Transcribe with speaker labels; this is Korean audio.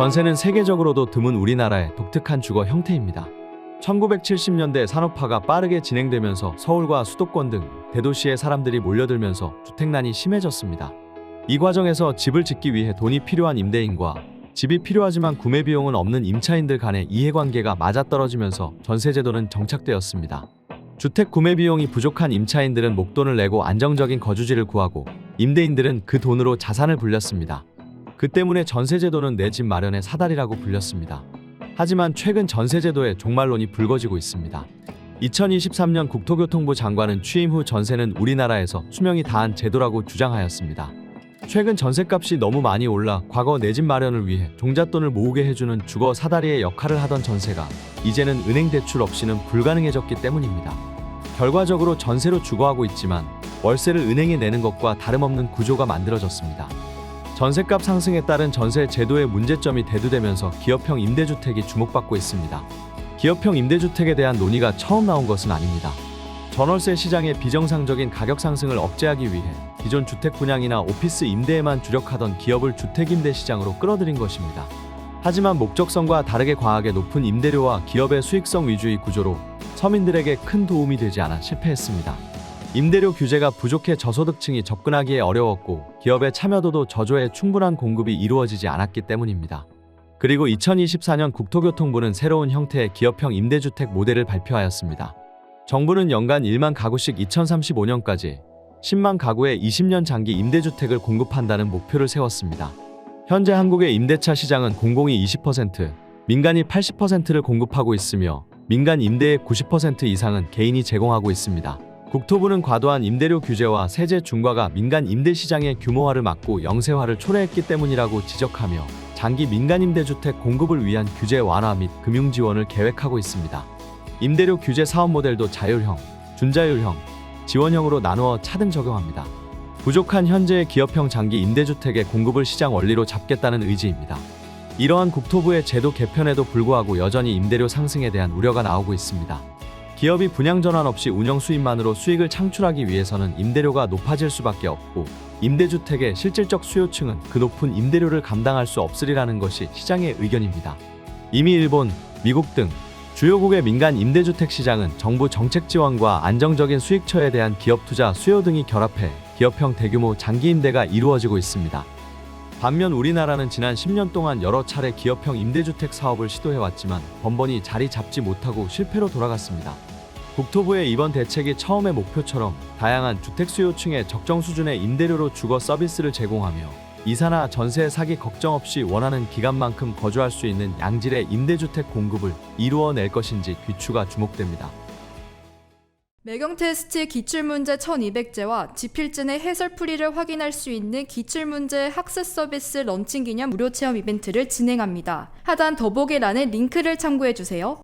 Speaker 1: 전세는 세계적으로도 드문 우리나라의 독특한 주거 형태입니다. 1970년대 산업화가 빠르게 진행되면서 서울과 수도권 등 대도시에 사람들이 몰려들면서 주택난이 심해졌습니다. 이 과정에서 집을 짓기 위해 돈이 필요한 임대인과 집이 필요하지만 구매 비용은 없는 임차인들 간의 이해관계가 맞아떨어지면서 전세제도는 정착되었습니다. 주택 구매 비용이 부족한 임차인들은 목돈을 내고 안정적인 거주지를 구하고 임대인들은 그 돈으로 자산을 불렸습니다. 그 때문에 전세제도는 내 집 마련의 사다리라고 불렸습니다. 하지만 최근 전세제도의 종말론이 불거지고 있습니다. 2023년 국토교통부 장관은 취임 후 전세는 우리나라에서 수명이 다한 제도라고 주장하였습니다. 최근 전세값이 너무 많이 올라 과거 내 집 마련을 위해 종잣돈을 모으게 해주는 주거 사다리의 역할을 하던 전세가 이제는 은행 대출 없이는 불가능해졌기 때문입니다. 결과적으로 전세로 주거하고 있지만 월세를 은행에 내는 것과 다름없는 구조가 만들어졌습니다. 전세값 상승에 따른 전세 제도의 문제점이 대두되면서 기업형 임대주택이 주목받고 있습니다. 기업형 임대주택에 대한 논의가 처음 나온 것은 아닙니다. 전월세 시장의 비정상적인 가격 상승을 억제하기 위해 기존 주택 분양이나 오피스 임대에만 주력하던 기업을 주택 임대 시장으로 끌어들인 것입니다. 하지만 목적성과 다르게 과하게 높은 임대료와 기업의 수익성 위주의 구조로 서민들에게 큰 도움이 되지 않아 실패했습니다. 임대료 규제가 부족해 저소득층이 접근하기에 어려웠고 기업의 참여도도 저조해 충분한 공급이 이루어지지 않았기 때문입니다. 그리고 2024년 국토교통부는 새로운 형태의 기업형 임대주택 모델을 발표하였습니다. 정부는 연간 1만 가구씩 2035년까지 10만 가구에 20년 장기 임대주택을 공급한다는 목표를 세웠습니다. 현재 한국의 임대차 시장은 공공이 20%, 민간이 80%를 공급하고 있으며 민간 임대의 90% 이상은 개인이 제공하고 있습니다. 국토부는 과도한 임대료 규제와 세제 중과가 민간 임대 시장의 규모화를 막고 영세화를 초래했기 때문이라고 지적하며 장기 민간 임대주택 공급을 위한 규제 완화 및 금융 지원을 계획하고 있습니다. 임대료 규제 사업 모델도 자율형, 준자율형, 지원형으로 나누어 차등 적용합니다. 부족한 현재의 기업형 장기 임대주택의 공급을 시장 원리로 잡겠다는 의지입니다. 이러한 국토부의 제도 개편에도 불구하고 여전히 임대료 상승에 대한 우려가 나오고 있습니다. 기업이 분양 전환 없이 운영 수입만으로 수익을 창출하기 위해서는 임대료가 높아질 수밖에 없고 임대주택의 실질적 수요층은 그 높은 임대료를 감당할 수 없으리라는 것이 시장의 의견입니다. 이미 일본, 미국 등 주요국의 민간 임대주택 시장은 정부 정책 지원과 안정적인 수익처에 대한 기업 투자 수요 등이 결합해 기업형 대규모 장기 임대가 이루어지고 있습니다. 반면 우리나라는 지난 10년 동안 여러 차례 기업형 임대주택 사업을 시도해왔지만 번번이 자리 잡지 못하고 실패로 돌아갔습니다. 국토부의 이번 대책이 처음의 목표처럼 다양한 주택 수요층에 적정 수준의 임대료로 주거 서비스를 제공하며 이사나 전세 사기 걱정 없이 원하는 기간만큼 거주할 수 있는 양질의 임대주택 공급을 이루어낼 것인지 귀추가 주목됩니다.
Speaker 2: 매경 테스트 기출문제 1200제와 지필진의 해설풀이를 확인할 수 있는 기출문제 학습 서비스 런칭 기념 무료 체험 이벤트를 진행합니다. 하단 더보기란에 링크를 참고해 주세요.